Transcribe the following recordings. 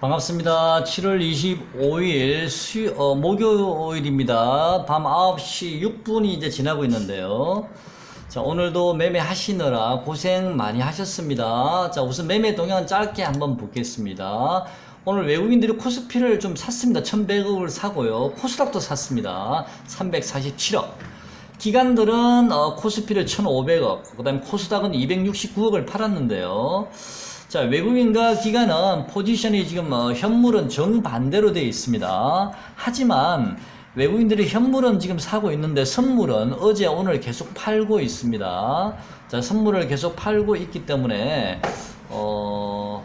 반갑습니다. 7월 25일 수, 어, 목요일입니다. 밤 9시 6분이 이제 지나고 있는데요. 자, 오늘도 매매 하시느라 고생 많이 하셨습니다. 자, 우선 매매 동향 짧게 한번 보겠습니다. 오늘 외국인들이 코스피를 좀 샀습니다. 1100억을 사고요. 코스닥도 샀습니다. 347억. 기관들은 어, 코스피를 1,500억, 그 다음에 코스닥은 269억을 팔았는데요. 자, 외국인과 기관은 포지션이 지금 어, 현물은 정반대로 되어 있습니다. 하지만 외국인들이 현물은 지금 사고 있는데 선물은 어제 오늘 계속 팔고 있습니다. 자, 선물을 계속 팔고 있기 때문에 어,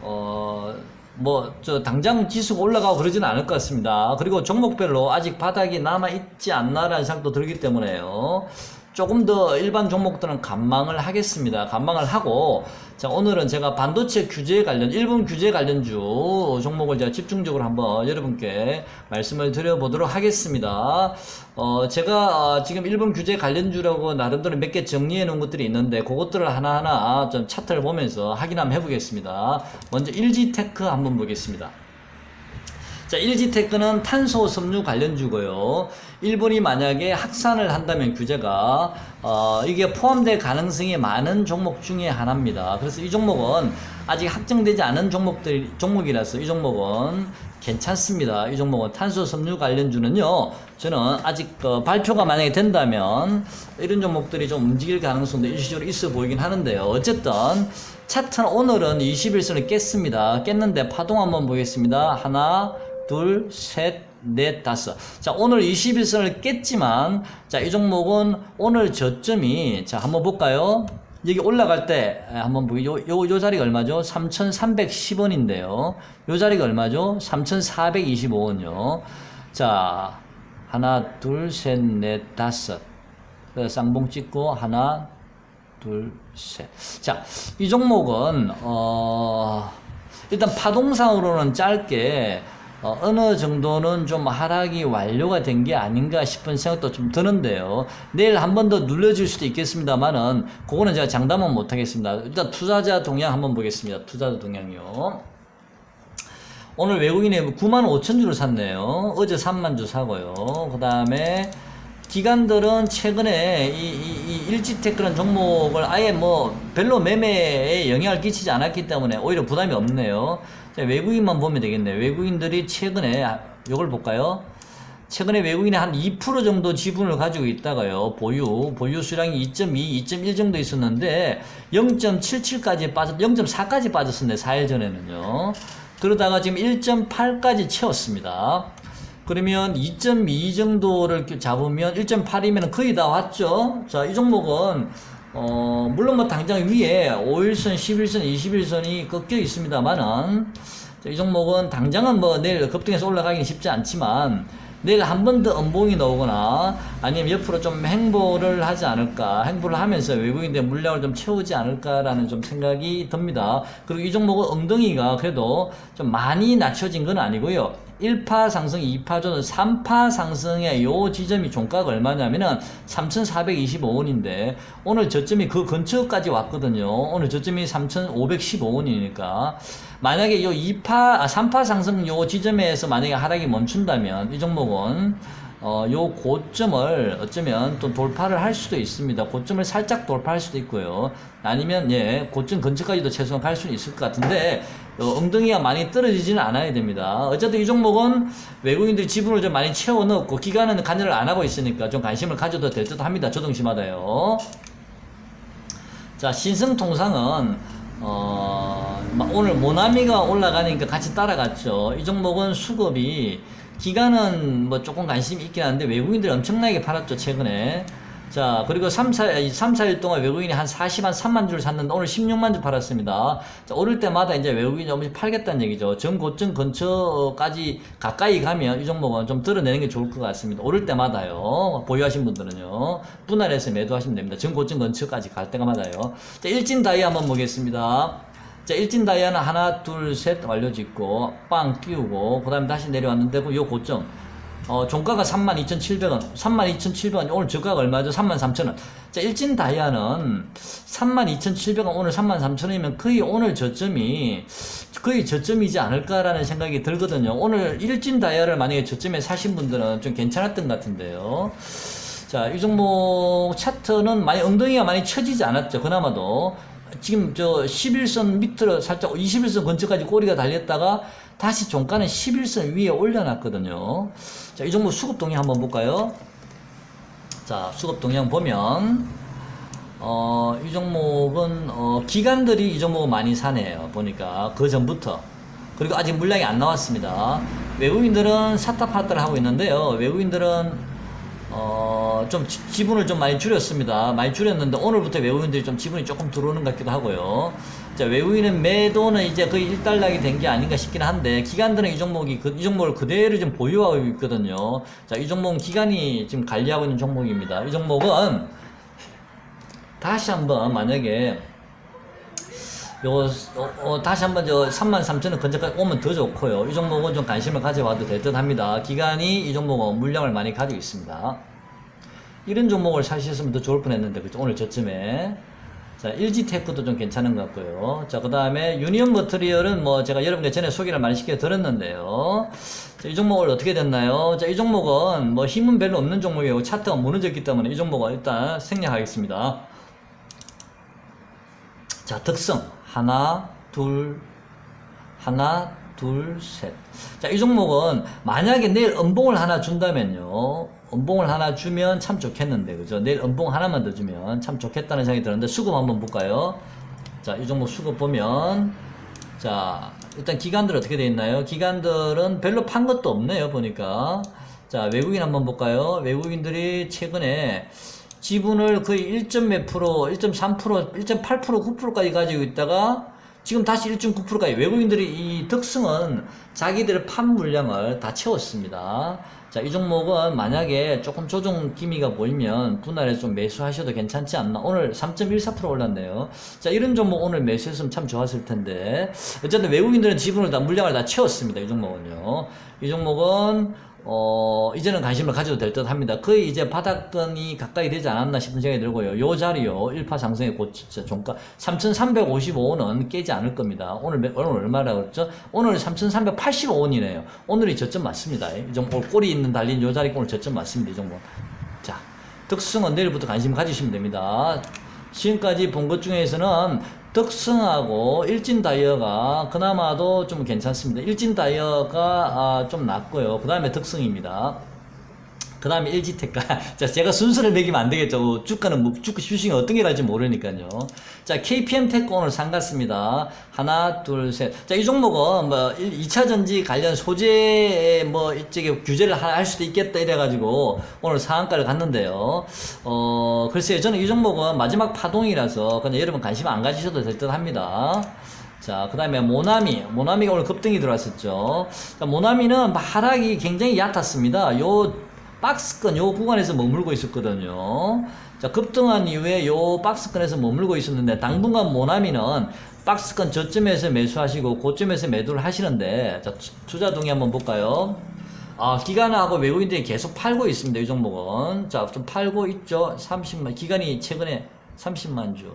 어, 뭐, 저, 당장 지수가 올라가고 그러지는 않을 것 같습니다. 그리고 종목별로 아직 바닥이 남아있지 않나라는 생각도 들기 때문에요. 조금 더 일반 종목들은 감망을 하겠습니다. 감망을 하고, 자, 오늘은 제가 반도체 규제 관련, 일본 규제 관련주 종목을 제가 집중적으로 한번 여러분께 말씀을 드려보도록 하겠습니다. 어, 제가 어, 지금 일본 규제 관련주라고 나름대로 몇 개 정리해 놓은 것들이 있는데, 그것들을 하나하나 좀 차트를 보면서 확인 한번 해보겠습니다. 먼저 일지테크 한번 보겠습니다. 자, 일지 테크는 탄소 섬유 관련주고요. 일본이 만약에 확산을 한다면 규제가 어, 이게 포함될 가능성이 많은 종목 중에 하나입니다. 그래서 이 종목은 아직 확정되지 않은 종목들 종목이라서 이 종목은 괜찮습니다. 이 종목은 탄소 섬유 관련주는요. 저는 아직 어, 발표가 만약에 된다면 이런 종목들이 좀 움직일 가능성도 일시적으로 있어 보이긴 하는데요. 어쨌든 차트는 오늘은 21선을 깼습니다. 깼는데 파동 한번 보겠습니다. 하나, 둘, 셋, 넷, 다섯. 자, 오늘 21선을 깼지만, 자, 이 종목은 오늘 저점이, 자, 한번 볼까요? 여기 올라갈 때, 에, 한번 보기, 요, 요, 요 자리가 얼마죠? 3,310원인데요. 요 자리가 얼마죠? 3,425원요. 자, 하나, 둘, 셋, 넷, 다섯. 그래서 쌍봉 찍고, 하나, 둘, 셋. 자, 이 종목은, 어, 일단 파동상으로는 짧게, 어, 어느 정도는 좀 하락이 완료가 된 게 아닌가 싶은 생각도 좀 드는데요. 내일 한 번 더 눌러줄 수도 있겠습니다만은, 그거는 제가 장담은 못 하겠습니다. 일단 투자자 동향 한번 보겠습니다. 투자자 동향이요. 오늘 외국인이 9만 5천 주를 샀네요. 어제 3만 주 사고요. 그 다음에 기관들은 최근에 이, 이, 이 일지테크라는 종목을 아예 뭐 별로 매매에 영향을 끼치지 않았기 때문에 오히려 부담이 없네요. 자, 외국인만 보면 되겠네요. 외국인들이 최근에 아, 이걸 볼까요? 최근에 외국인이 한2% 정도 지분을 가지고 있다가요. 보유, 보유 수량이 2.2, 2.1 정도 있었는데 0.77까지 빠졌, 0.4까지 빠졌었네. 4일 전에는요. 그러다가 지금 1.8까지 채웠습니다. 그러면 2.2 정도를 잡으면 1.8이면 거의 다 왔죠. 자, 이 종목은 어, 물론 뭐 당장 위에 5일선, 11선, 21선이 꺾여 있습니다만은 이 종목은 당장은 뭐 내일 급등해서 올라가기는 쉽지 않지만 내일 한 번 더 음봉이 나오거나 아니면 옆으로 좀 행보를 하지 않을까 행보를 하면서 외국인들 물량을 좀 채우지 않을까라는 좀 생각이 듭니다. 그리고 이 종목은 엉덩이가 그래도 좀 많이 낮춰진 건 아니고요. 1파 상승, 2파 조는 3파 상승의 요 지점이 종가가 얼마냐면은 3,425원인데 오늘 저점이 그 근처까지 왔거든요. 오늘 저점이 3,515원이니까 만약에 요 2파, 아, 3파 상승 요 지점에서 만약에 하락이 멈춘다면 이 종목은 어, 요 고점을 어쩌면 또 돌파를 할 수도 있습니다. 고점을 살짝 돌파할 수도 있고요. 아니면, 예, 고점 근처까지도 최소한 갈 수는 있을 것 같은데, 어, 엉덩이가 많이 떨어지지는 않아야 됩니다. 어쨌든 이 종목은 외국인들이 지분을 좀 많이 채워 넣고, 기간은 관여를 안 하고 있으니까 좀 관심을 가져도 될 듯 합니다. 조등심마다요. 자, 신성통상은, 어, 막 오늘 모나미가 올라가니까 같이 따라갔죠. 이 종목은 수급이 기간은 뭐 조금 관심이 있긴 한데 외국인들이 엄청나게 팔았죠, 최근에. 자, 그리고 3, 4, 3, 4일 동안 외국인이 한 40만 3만 주를 샀는데 오늘 16만 주 팔았습니다. 자, 오를 때마다 이제 외국인이 조금씩 팔겠다는 얘기죠. 전고점 근처까지 가까이 가면 이 종목은 좀 드러내는 게 좋을 것 같습니다. 오를 때마다요. 보유하신 분들은요. 분할해서 매도하시면 됩니다. 전고점 근처까지 갈 때마다요. 자, 일진 다이 한번 보겠습니다. 자, 일진 다이아는 하나, 둘, 셋 완료 짓고, 빵 끼우고, 그 다음에 다시 내려왔는데, 그 요 고점. 어, 종가가 32,700원, 32,700원, 오늘 저가가 얼마죠? 33,000원. 자, 일진 다이아는 32,700원, 오늘 33,000원이면 거의 오늘 저점이 거의 저점이지 않을까라는 생각이 들거든요. 오늘 일진 다이아를 만약에 저점에 사신 분들은 좀 괜찮았던 것 같은데요. 자, 이 종목 차트는 많이 엉덩이가 많이 처지지 않았죠. 그나마도. 지금 저 11선 밑으로 살짝 21선 근처까지 꼬리가 달렸다가 다시 종가는 11선 위에 올려놨거든요. 자, 이 종목 수급 동향 한번 볼까요? 자, 수급 동향 보면 어, 이 종목은 어, 기관들이 이 종목을 많이 사네요. 보니까 그 전부터. 그리고 아직 물량이 안 나왔습니다. 외국인들은 사타 파타를 하고 있는데요. 외국인들은 어, 좀 지- 지분을 좀 많이 줄였습니다. 많이 줄였는데 오늘부터 외국인들이 좀 지분이 조금 들어오는 것 같기도 하고요. 자, 외국인은 매도는 이제 거의 일단락이 된 게 아닌가 싶긴 한데 기관들은 이 종목이 그, 이 종목을 그대로 좀 보유하고 있거든요. 자, 이 종목은 기관이 지금 관리하고 있는 종목입니다. 이 종목은 다시 한번 만약에 요, 어, 어, 다시 한번 저 33,000원 근처까지 오면 더 좋고요. 이 종목은 좀 관심을 가져봐도 될 듯 합니다. 기간이 이 종목은 물량을 많이 가지고 있습니다. 이런 종목을 사셨으면 더 좋을 뻔 했는데, 그죠? 오늘 저쯤에. 자, LG테크도 좀 괜찮은 것 같고요. 자, 그 다음에 유니온 머트리얼은 뭐 제가 여러분께 전에 소개를 많이 시켜 드렸는데요. 자, 이 종목을 어떻게 됐나요? 자, 이 종목은 뭐 힘은 별로 없는 종목이고 차트가 무너졌기 때문에 이 종목은 일단 생략하겠습니다. 자, 특성. 하나, 둘, 하나, 둘, 셋. 자, 이 종목은 만약에 내일 음봉을 하나 준다면요. 음봉을 하나 주면 참 좋겠는데, 그죠? 내일 음봉 하나만 더 주면 참 좋겠다는 생각이 드는데, 수급 한번 볼까요? 자, 이 종목 수급 보면, 자, 일단 기관들 어떻게 돼 있나요? 기관들은 별로 판 것도 없네요, 보니까. 자, 외국인 한번 볼까요? 외국인들이 최근에 지분을 거의 1. 몇 프로, 1.3%, 1.8%, 9%까지 가지고 있다가 지금 다시 1.9%까지 외국인들이 이 덕승은 자기들의 판 물량을 다 채웠습니다. 자, 이 종목은 만약에 조금 조정 기미가 보이면 분할해서 좀 매수하셔도 괜찮지 않나. 오늘 3.14% 올랐네요. 자, 이런 종목 오늘 매수했으면 참 좋았을 텐데. 어쨌든 외국인들은 지분을 다 물량을 다 채웠습니다. 이 종목은요. 이 종목은 어, 이제는 관심을 가져도 될 듯 합니다. 거의 이제 바닥권이 가까이 되지 않았나 싶은 생각이 들고요. 요 자리요. 1파 상승의 곧 진짜 종가 3,355원은 깨지 않을 겁니다. 오늘, 몇- 오늘 얼마라고 그랬죠? 오늘 3,385원이네요. 오늘이 저점 맞습니다. 이 정도 꼬리 있는 달린 요 자리 오늘 저점 맞습니다. 이 정도. 자, 덕승은 내일부터 관심 가지시면 됩니다. 지금까지 본 것 중에서는 덕승하고 일진 다이어가 그나마도 좀 괜찮습니다. 일진 다이어가 아, 좀 낫고요. 그 다음에 덕승입니다. 그 다음에 LG테크. 자, 제가 순서를 매기면 안 되겠죠. 주가는, 뭐, 주가 휴식이 어떤 게 날지 모르니까요. 자, KPM테크 오늘 상갔습니다. 하나, 둘, 셋. 자, 이 종목은 뭐, 2차 전지 관련 소재에 뭐, 이쪽에 규제를 하- 할 수도 있겠다 이래가지고 오늘 상한가를 갔는데요. 어, 글쎄요. 저는 이 종목은 마지막 파동이라서 그냥 여러분 관심 안 가지셔도 될 듯 합니다. 자, 그 다음에 모나미. 모나미가 오늘 급등이 들어왔었죠. 자, 모나미는 하락이 굉장히 얕았습니다. 요 박스권 요 구간에서 머물고 있었거든요. 자, 급등한 이후에 요 박스권에서 머물고 있었는데 당분간 모나미는 박스권 저점에서 매수하시고 고점에서 매도를 하시는데 자, 투- 투자 동의 한번 볼까요? 아, 기관하고 외국인들이 계속 팔고 있습니다. 이 종목은. 자, 좀 팔고 있죠. 30만, 기관이 최근에 30만 주.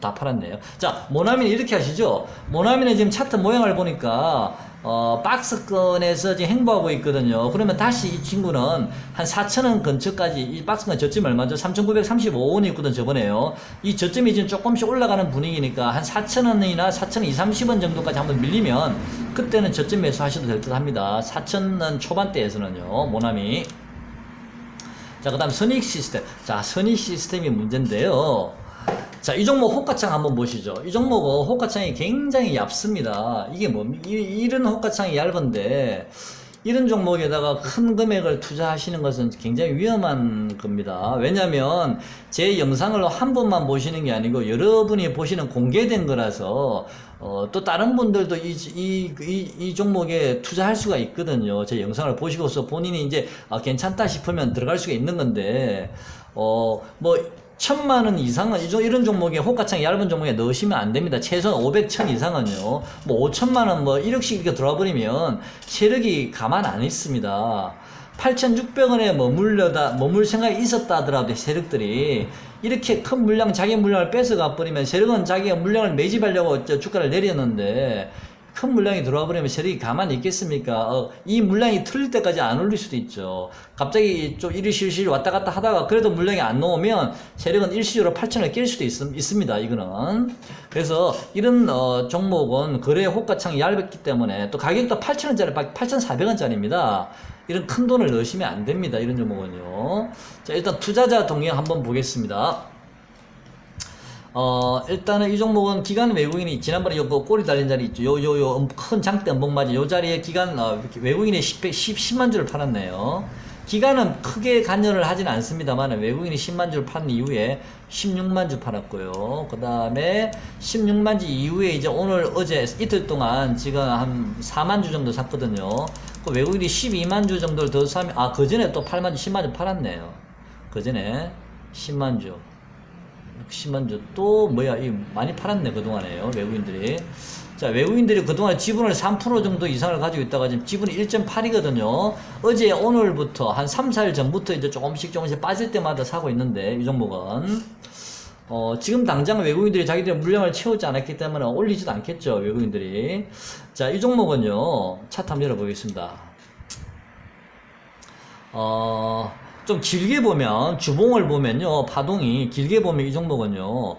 다 팔았네요. 자, 모나미는 이렇게 하시죠. 모나미는 지금 차트 모양을 보니까, 어, 박스권에서 지금 행보하고 있거든요. 그러면 다시 이 친구는 한 4,000원 근처까지, 이 박스권 저점이 얼마죠? 3,935원이 있거든, 저번에요. 이 저점이 지금 조금씩 올라가는 분위기니까 한 4,000원이나 4,230원 정도까지 한번 밀리면, 그때는 저점 매수하셔도 될 듯 합니다. 4,000원 초반대에서는요, 모나미. 자, 그 다음 선익 시스템. 자, 선익 시스템이 문제인데요. 자, 이 종목 호가창 한번 보시죠. 이 종목은 호가창이 굉장히 얇습니다. 이게? 이- 이런 호가창이 얇은데, 이런 종목에다가 큰 금액을 투자하시는 것은 굉장히 위험한 겁니다. 왜냐면 제 영상을 한 번만 보시는 게 아니고 여러분이 보시는 공개된 거라서 어, 또 다른 분들도 이, 이, 이, 이 종목에 투자할 수가 있거든요. 제 영상을 보시고서 본인이 이제 아, 괜찮다 싶으면 들어갈 수가 있는 건데 어, 뭐 천만 원 이상은 이런 종목에 호가창 얇은 종목에 넣으시면 안 됩니다. 최소한 500, 1000 이상은요. 뭐 5천만 원, 뭐 1억씩 이렇게 들어와 버리면 세력이 가만 안 있습니다. 8,600원에 머물려다 머물 생각이 있었다 하더라도 세력들이 이렇게 큰 물량 자기 물량을 뺏어가 버리면 세력은 자기가 물량을 매집하려고 저 주가를 내렸는데 큰 물량이 들어와 버리면 세력이 가만히 있겠습니까? 어, 이 물량이 틀릴 때까지 안 올릴 수도 있죠. 갑자기 좀 이리실실 왔다 갔다 하다가 그래도 물량이 안 나오면 세력은 일시적으로 8천을 깰 수도 있, 있습니다. 이거는. 그래서 이런 어, 종목은 거래 호가창이 얇았기 때문에 또 가격도 8천원짜리, 8,400원짜리입니다. 이런 큰 돈을 넣으시면 안 됩니다. 이런 종목은요. 자, 일단 투자자 동향 한번 보겠습니다. 어, 일단은 이 종목은 기간 외국인이 지난번에 요거 꼬리 달린 자리 있죠. 요, 요, 요, 큰 장대 엄봉맞이 요 자리에 기간, 어, 외국인이 10, 10, 10만 주를 팔았네요. 기간은 크게 관여를 하진 않습니다만 외국인이 10만 주를 판 이후에 16만 주 팔았고요. 그 다음에 16만 주 이후에 이제 오늘 어제 이틀 동안 지금 한 4만 주 정도 샀거든요. 그 외국인이 12만 주 정도를 더 사면, 아, 그 전에 또 8만 주, 10만 주 팔았네요. 그 전에 10만 주. 10만 주. 또 뭐야, 이 많이 팔았네, 그동안에요. 외국인들이. 자, 외국인들이 그동안 지분을 3% 정도 이상을 가지고 있다가 지금 지분이 1.8이거든요. 어제, 오늘부터 한 3, 4일 전부터 이제 조금씩 조금씩 빠질 때마다 사고 있는데, 이 종목은. 어, 지금 당장 외국인들이 자기들의 물량을 채우지 않았기 때문에 올리지도 않겠죠, 외국인들이. 자, 이 종목은요, 차트 한번 열어보겠습니다. 어, 좀 길게 보면, 주봉을 보면요, 파동이 길게 보면 이 종목은요,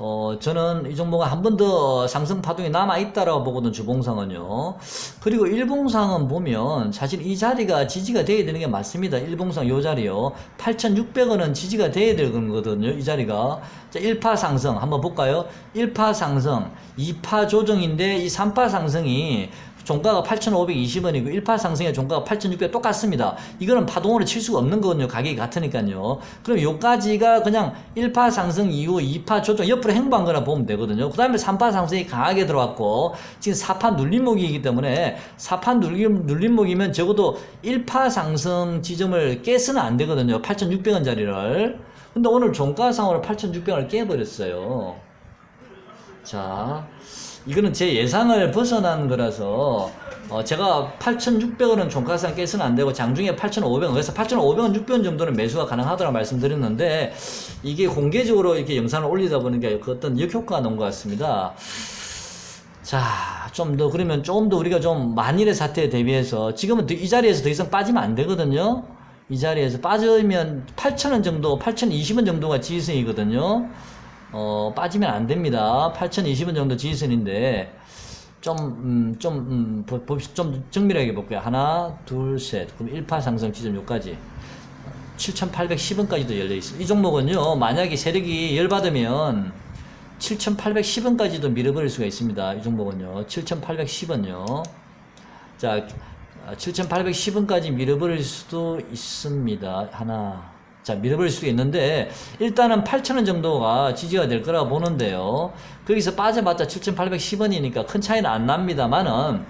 어, 저는 이 종목은 한 번 더 상승 파동이 남아 있다라고 보거든, 주봉상은요. 그리고 일봉상은 보면, 사실 이 자리가 지지가 돼야 되는 게 맞습니다. 일봉상 요 자리요. 8,600원은 지지가 돼야 되거든요, 이 자리가. 자, 1파 상승 한번 볼까요? 1파 상승, 2파 조정인데, 이 3파 상승이 종가가 8,520원이고 1파 상승의 종가가 8,600원 똑같습니다. 이거는 파동으로 칠 수가 없는 거거든요. 가격이 같으니까요. 그럼 요까지가 그냥 1파 상승 이후 2파 조정 옆으로 행보한 거나 보면 되거든요. 그 다음에 3파 상승이 강하게 들어왔고 지금 4파 눌림목이기 때문에 4파 눌림, 눌림목이면 적어도 1파 상승 지점을 깨서는 안 되거든요. 8,600원짜리를. 근데 오늘 종가상으로 8,600원을 깨버렸어요. 자, 이거는 제 예상을 벗어난 거라서 어, 제가 8,600원은 종가상 깨서는 안 되고 장중에 8,500원 그래서 8,500원, 600원 정도는 매수가 가능하다고 말씀드렸는데 이게 공개적으로 이렇게 영상을 올리다 보니까 그 어떤 역효과가 나온 것 같습니다. 자, 좀 더 그러면 조금 더 우리가 좀 만일의 사태에 대비해서 지금은 더- 이 자리에서 더 이상 빠지면 안 되거든요. 이 자리에서 빠지면 8,000원 정도, 8,020원 정도가 지지선이거든요. 어, 빠지면 안 됩니다. 8,020원 정도 지지선인데, 좀, 음, 좀, 음, 보- 좀 정밀하게 볼게요. 하나, 둘, 셋. 그럼 1파 상승 지점 요까지. 7,810원까지도 열려 있습니다. 이 종목은요, 만약에 세력이 열받으면 7,810원까지도 밀어버릴 수가 있습니다. 이 종목은요, 7,810원요. 자, 7,810원까지 밀어버릴 수도 있습니다. 하나. 자, 밀어버릴 수도 있는데, 일단은 8,000원 정도가 지지가 될 거라고 보는데요. 거기서 빠져봤자 7,810원이니까 큰 차이는 안 납니다만은,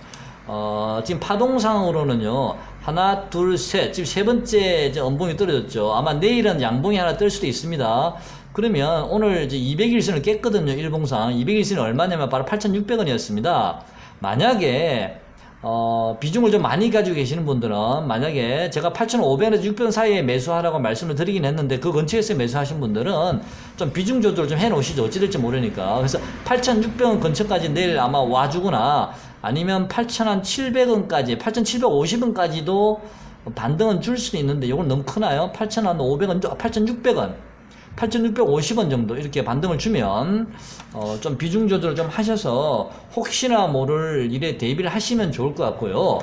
어, 지금 파동상으로는요, 하나, 둘, 셋. 지금 세 번째 이제 음봉이 떨어졌죠. 아마 내일은 양봉이 하나 뜰 수도 있습니다. 그러면 오늘 이제 200일선을 깼거든요, 일봉상. 200일선이 얼마냐면 바로 8,600원이었습니다. 만약에 어, 비중을 좀 많이 가지고 계시는 분들은 만약에 제가 8,500원에서 600원 사이에 매수하라고 말씀을 드리긴 했는데 그 근처에서 매수하신 분들은 좀 비중 조절 좀 해놓으시죠. 어찌 될지 모르니까. 그래서 8,600원 근처까지 내일 아마 와주거나 아니면 8,700원까지, 8,750원까지도 반등은 줄 수도 있는데 이건 너무 크나요? 8,500원, 8,600원. 8,650원 정도 이렇게 반등을 주면 어, 좀 비중 조절을 좀 하셔서 혹시나 모를 일에 대비를 하시면 좋을 것 같고요.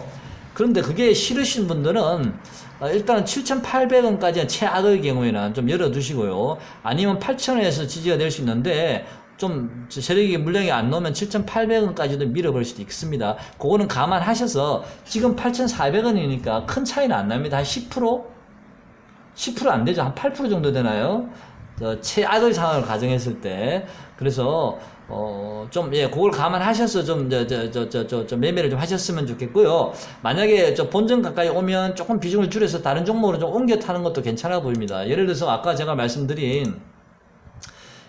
그런데 그게 싫으신 분들은 어, 일단 7,800원까지 최악의 경우에는 좀 열어두시고요. 아니면 8,000원에서 지지가 될 수 있는데 좀 세력이 물량이 안 나오면 7,800원까지도 밀어버릴 수도 있습니다. 그거는 감안하셔서 지금 8,400원이니까 큰 차이는 안 납니다. 한 10%? 10%안 되죠. 한 8% 정도 되나요? 저 최악의 상황을 가정했을 때. 그래서, 어, 좀, 예, 그걸 감안하셔서 좀, 저, 저, 저, 저, 저, 저 매매를 좀 하셨으면 좋겠고요. 만약에 저 본전 가까이 오면 조금 비중을 줄여서 다른 종목으로 좀 옮겨 타는 것도 괜찮아 보입니다. 예를 들어서 아까 제가 말씀드린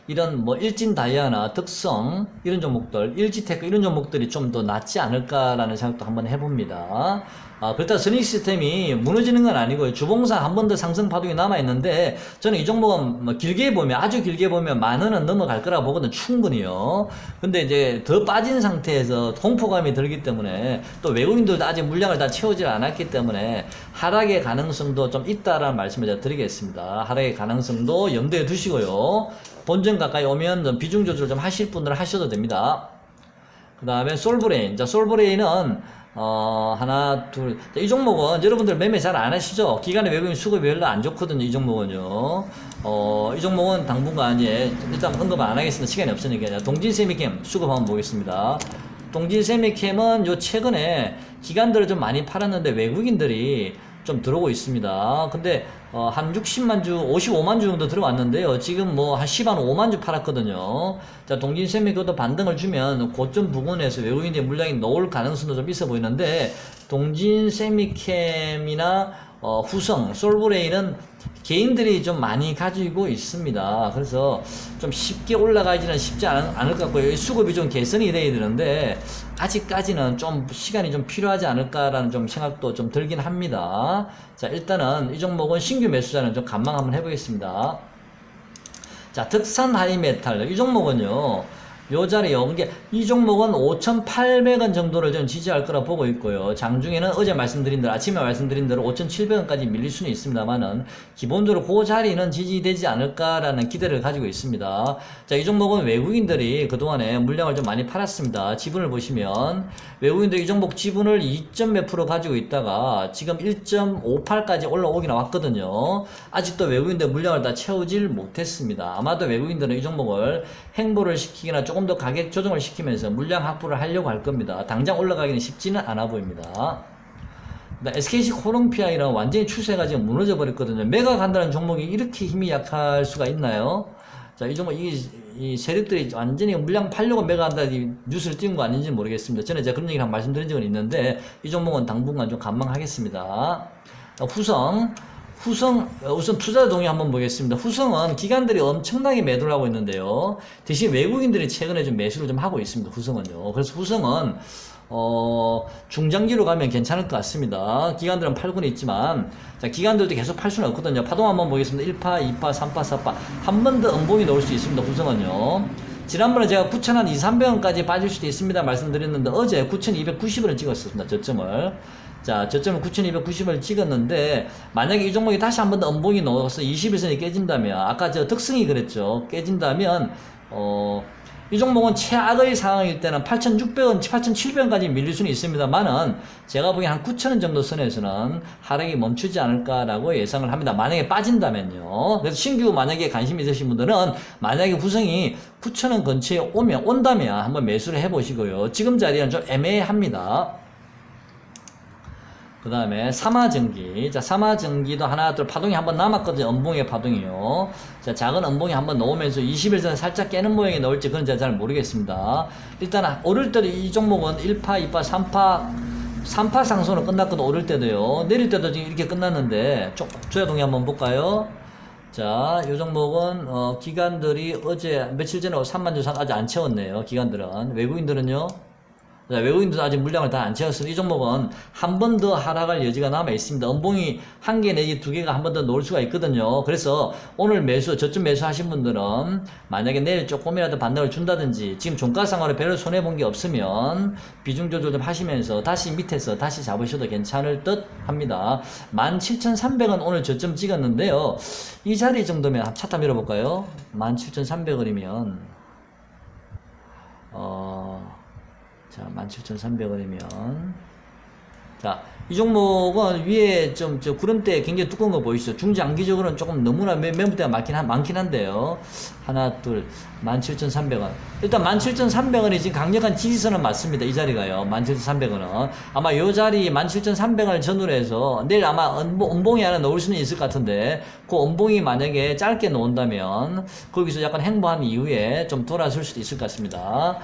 이런 뭐 일진 다이아나 특성 이런 종목들 일지테크 이런 종목들이 좀 더 낫지 않을까라는 생각도 한번 해봅니다. 아, 그렇다 선익 시스템이 무너지는 건 아니고요. 주봉상 한 번 더 상승 파동이 남아 있는데 저는 이 종목은 뭐 길게 보면 아주 길게 보면 만 원은 넘어갈 거라 보거든 충분히요. 근데 이제 더 빠진 상태에서 공포감이 들기 때문에 또 외국인들도 아직 물량을 다 채우지 않았기 때문에 하락의 가능성도 좀 있다라는 말씀을 드리겠습니다. 하락의 가능성도 염두에 두시고요. 본전 가까이 오면 좀 비중 조절 좀 하실 분들은 하셔도 됩니다. 그 다음에 솔브레인. 자, 솔브레인은, 어, 하나, 둘. 자, 이 종목은 여러분들 매매 잘 안 하시죠? 기간에 외국인 수급이 별로 안 좋거든요, 이 종목은요. 어, 이 종목은 당분간 이제, 일단 언급 안 하겠습니다. 시간이 없으니까. 동진 세미캠 수급 한번 보겠습니다. 동진 세미캠은 요 최근에 기관들을 좀 많이 팔았는데 외국인들이 좀 들어오고 있습니다. 근데 어, 한 60만 주, 55만 주 정도 들어왔는데요. 지금 뭐 한 10한 5만 주 팔았거든요. 자, 동진세미 그것도 반등을 주면 고점 부근에서 외국인의 물량이 나올 가능성도 좀 있어 보이는데 동진 세미캠이나 어, 후성, 솔브레인은 개인들이 좀 많이 가지고 있습니다. 그래서 좀 쉽게 올라가지는 쉽지 않, 않을 것 같고요. 이 수급이 좀 개선이 돼야 되는데 아직까지는 좀 시간이 좀 필요하지 않을까라는 좀 생각도 좀 들긴 합니다. 자, 일단은 이 종목은 신규 매수자는 좀 감망 한번 해보겠습니다. 자, 특산 하이메탈. 이 종목은요, 요온 게, 이 종목은 5,800원 정도를 좀 지지할 거라 보고 있고요. 장중에는 어제 말씀드린 대로, 아침에 말씀드린 대로 5,700원까지 밀릴 수는 있습니다만은, 기본적으로 그 자리는 지지되지 않을까라는 기대를 가지고 있습니다. 자, 이 종목은 외국인들이 그동안에 물량을 좀 많이 팔았습니다. 지분을 보시면, 외국인들이 이 종목 지분을 2. 몇 프로 가지고 있다가, 지금 1.58까지 올라오긴 왔거든요. 아직도 외국인들 물량을 다 채우질 못했습니다. 아마도 외국인들은 이 종목을 행보를 시키거나 조금 더 가격 조정을 시키면서 물량 확보를 하려고 할 겁니다. 당장 올라가기는 쉽지는 않아 보입니다. SKC 코롱피아이랑 완전히 추세가 지금 무너져 버렸거든요. 메가 간다는 종목이 이렇게 힘이 약할 수가 있나요? 자, 이 종목, 이, 이 세력들이 완전히 물량 팔려고 메가 이 뉴스를 띄운 거 아닌지 모르겠습니다. 전에 제가 그런 얘기를 한번 말씀드린 적은 있는데, 이 종목은 당분간 좀 관망하겠습니다. 어, 후성. 후성, 어, 우선 투자 동의 한번 보겠습니다. 후성은 기관들이 엄청나게 매도를 하고 있는데요. 대신 외국인들이 최근에 좀 매수를 좀 하고 있습니다. 후성은요. 그래서 후성은, 어, 중장기로 가면 괜찮을 것 같습니다. 기관들은 팔고는 있지만, 자, 기관들도 계속 팔 수는 없거든요. 파동 한번 보겠습니다. 1파, 2파, 3파, 4파. 한 번 더 음봉이 나올 수 있습니다. 후성은요. 지난번에 제가 9,000원 2, 300원까지 빠질 수도 있습니다. 말씀드렸는데, 어제 9,290원을 찍었습니다. 저점을. 자, 저점을 9,290원을 찍었는데, 만약에 이 종목이 다시 한 번 더 음봉이 넣어서 21선이 깨진다면, 아까 저 특성이 그랬죠. 깨진다면, 어, 이 종목은 최악의 상황일 때는 8,600원, 8,700원까지 밀릴 수는 있습니다만은 제가 보기엔 한 9,000원 정도 선에서는 하락이 멈추지 않을까라고 예상을 합니다. 만약에 빠진다면요. 그래서 신규 만약에 관심 있으신 분들은 만약에 구성이 9,000원 근처에 오면, 온다면 한번 매수를 해보시고요. 지금 자리는 좀 애매합니다. 그 다음에 삼화전기. 자, 삼화전기도 하나, 둘, 파동이 한번 남았거든요. 음봉의 파동이요. 자, 작은 음봉이 한번 넣으면서 20일 전에 살짝 깨는 모양이 나올지 그건 제가 잘 모르겠습니다. 일단, 오를 때도 이 종목은 1파, 2파, 3파, 3파 상승으로 끝났거든, 오를 때도요. 내릴 때도 지금 이렇게 끝났는데, 조, 조야동이 한번 볼까요? 자, 요 종목은, 어, 기관들이 어제, 며칠 전에 3만 주 아직 안 채웠네요. 기관들은. 외국인들은요. 자, 외국인들도 아직 물량을 다 안 채웠으니 이 종목은 한 번 더 하락할 여지가 남아 있습니다. 음봉이 한 개 내지 두 개가 한 번 더 놓을 수가 있거든요. 그래서 오늘 매수, 저점 매수 하신 분들은 만약에 내일 조금이라도 반등을 준다든지 지금 종가상으로 별로 손해본 게 없으면 비중 조절 좀 하시면서 다시 밑에서 다시 잡으셔도 괜찮을 듯 합니다. 17,300원 오늘 저점 찍었는데요. 이 자리 정도면 차트 밀어볼까요? 17,300원이면 어... 자, 17,300원이면. 자, 이 종목은 위에 좀, 저, 구름대 굉장히 두꺼운 거 보이시죠? 중장기적으로는 조금 너무나 매, 매물대가 많긴, 한, 많긴 한데요. 하나, 둘, 17,300원. 일단 17,300원이 지금 강력한 지지선은 맞습니다. 이 자리가요. 17,300원은. 아마 이 자리 17,300원을 전후로 해서 내일 아마 음봉이 하나 넣을 수는 있을 것 같은데, 그 음봉이 만약에 짧게 놓은다면, 거기서 약간 행보한 이후에 좀 돌아설 수도 있을 것 같습니다.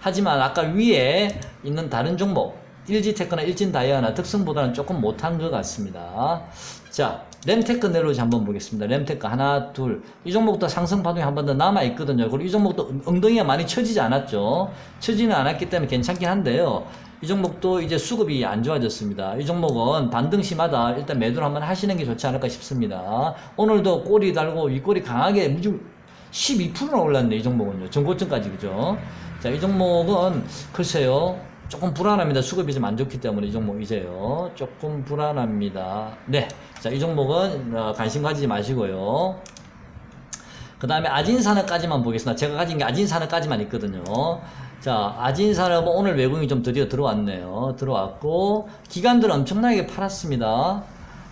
하지만 아까 위에 있는 다른 종목 일지테크나 일진다이아나 특성보다는 조금 못한 것 같습니다. 자, 램테크 내로지 한번 보겠습니다. 램테크 하나, 둘. 이 종목도 상승 파동이 한 번 더 남아있거든요. 그리고 이 종목도 엉덩이가 많이 처지지 않았죠. 처지는 않았기 때문에 괜찮긴 한데요. 이 종목도 이제 수급이 안 좋아졌습니다. 이 종목은 반등시마다 일단 매도를 한번 하시는 게 좋지 않을까 싶습니다. 오늘도 꼬리 달고 윗꼬리 강하게 12%나 올랐네, 이 종목은요. 전고점까지, 그죠? 자, 이 종목은 글쎄요. 조금 불안합니다. 수급이 좀 안 좋기 때문에 이 종목 이제요. 조금 불안합니다. 네. 자, 이 종목은 어, 관심 가지지 마시고요. 그 다음에 아진산업까지만 보겠습니다. 제가 가진 게 아진산업까지만 있거든요. 자, 아진산업은 오늘 외국인이 좀 드디어 들어왔네요. 들어왔고, 기관들 엄청나게 팔았습니다.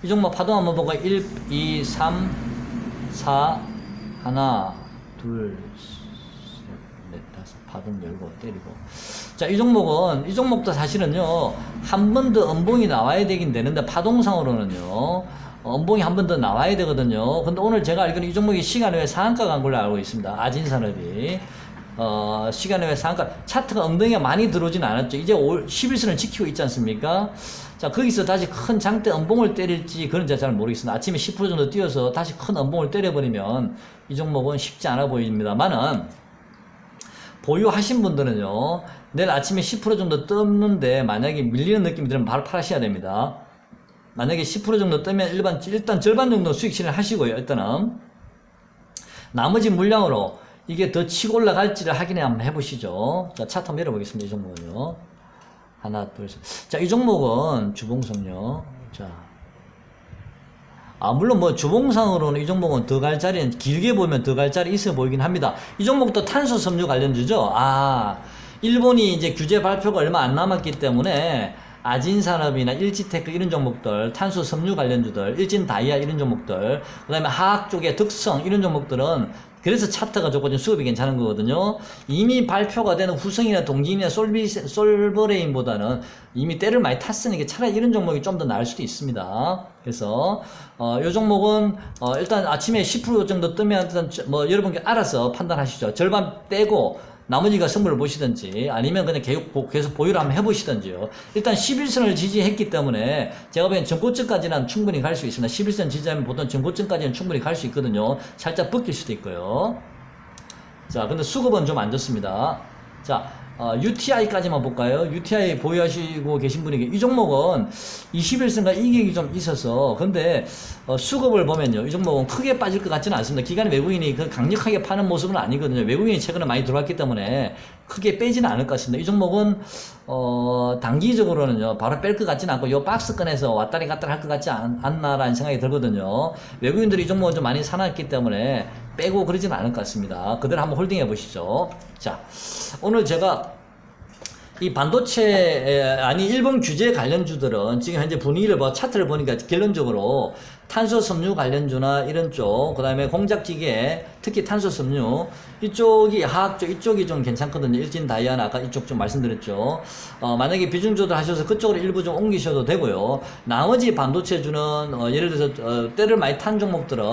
이 종목 파동 한번 보고 1, 2, 3, 4, 하나, 둘, 셋, 넷, 다섯, 파동 열고 때리고. 자, 이 종목은, 이 종목도 사실은요, 한 번 더 음봉이 나와야 되긴 되는데, 파동상으로는요, 음봉이 한 번 더 나와야 되거든요. 근데 오늘 제가 알기로는 이 종목이 시간 외에 상한가 간 걸로 알고 있습니다. 아진산업이. 어, 시간 외에 상한가, 차트가 엉덩이가 많이 들어오진 않았죠. 이제 올 11선을 지키고 있지 않습니까? 자, 거기서 다시 큰 장대 음봉을 때릴지, 그런 제가 잘 모르겠습니다. 아침에 10% 정도 뛰어서 다시 큰 음봉을 때려버리면 이 종목은 쉽지 않아 보입니다만은, 보유하신 분들은요, 내일 아침에 10% 정도 떴는데, 만약에 밀리는 느낌이 들면 바로 팔으셔야 됩니다. 만약에 10% 정도 뜨면 일반, 일단 절반 정도 수익 실현하시고요, 일단은. 나머지 물량으로 이게 더 치고 올라갈지를 확인해 한번 해보시죠. 자, 차트 한번 열어보겠습니다, 이 종목은요. 하나, 둘, 셋. 자, 이 종목은 주봉선요. 자. 아, 물론 뭐 주봉상으로는 이 종목은 더 갈 자리는 길게 보면 더 갈 자리 있어 보이긴 합니다. 이 종목도 탄소 섬유 관련주죠. 아, 일본이 이제 규제 발표가 얼마 안 남았기 때문에 아진산업이나 일지테크 이런 종목들, 탄소 섬유 관련주들, 일진 다이아 이런 종목들, 그 다음에 화학 쪽의 득성 이런 종목들은 그래서 차트가 좀 수급이 괜찮은 거거든요. 이미 발표가 되는 후성이나 동진이나 솔비, 솔버레인보다는 이미 때를 많이 탔으니까 차라리 이런 종목이 좀 더 나을 수도 있습니다. 그래서, 어, 요 종목은, 어, 일단 아침에 10% 정도 뜨면 뭐 여러분께 알아서 판단하시죠. 절반 떼고, 나머지가 선물을 보시든지 아니면 그냥 계속, 보유를 한번 해보시든지요. 일단 11선을 지지했기 때문에 제가 보기엔 전고점까지는 충분히 갈 수 있습니다. 11선 지지하면 보통 전고점까지는 충분히 갈 수 있거든요. 살짝 벗길 수도 있고요. 자, 근데 수급은 좀 안 좋습니다. 자, 어, UTI까지만 볼까요? UTI 보유하시고 계신 분에게 이 종목은 21선가 이격이 좀 있어서 근데 어, 수급을 보면요 이 종목은 크게 빠질 것 같지는 않습니다. 기간에 외국인이 그 강력하게 파는 모습은 아니거든요. 외국인이 최근에 많이 들어왔기 때문에 크게 빼지는 않을 것 같습니다. 이 종목은 어, 단기적으로는요 바로 뺄 것 같지는 않고 요 박스권에서 왔다리 갔다리 할 것 같지 않, 않나라는 생각이 들거든요. 외국인들이 이 종목을 좀 많이 사놨기 때문에 빼고 그러지는 않을 것 같습니다. 그대로 한번 홀딩해 보시죠. 자, 오늘 제가 이 반도체 아니 일본 규제 관련주들은 지금 현재 분위기를 봐 차트를 보니까 결론적으로 탄소 섬유 관련주나 이런 쪽 그 다음에 공작기계 특히 탄소 섬유 이쪽이 화학 쪽 이쪽이 좀 괜찮거든요. 일진 다이아나 아까 이쪽 좀 말씀드렸죠. 어, 만약에 비중 조절 하셔서 그쪽으로 일부 좀 옮기셔도 되고요. 나머지 반도체주는 어, 예를 들어서 어, 때를 많이 탄 종목들은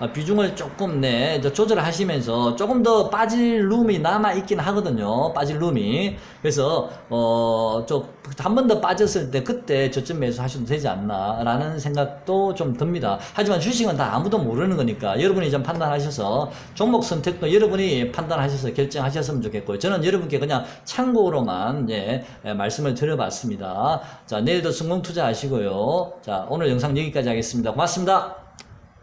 어, 비중을 조금 내 조절하시면서 조금 더 빠질 룸이 남아 있긴 하거든요. 빠질 룸이. 그래서 어 좀 한 번 더 빠졌을 때 그때 저점 매수 하셔도 되지 않나라는 생각도 좀 듭니다. 하지만 주식은 다 아무도 모르는 거니까 여러분이 좀 판단하셔서 종목 선택도 여러분이 판단하셔서 결정하셨으면 좋겠고요. 저는 여러분께 그냥 참고로만 예, 예, 말씀을 드려봤습니다. 자 내일도 성공 투자하시고요. 자 오늘 영상 여기까지 하겠습니다. 고맙습니다.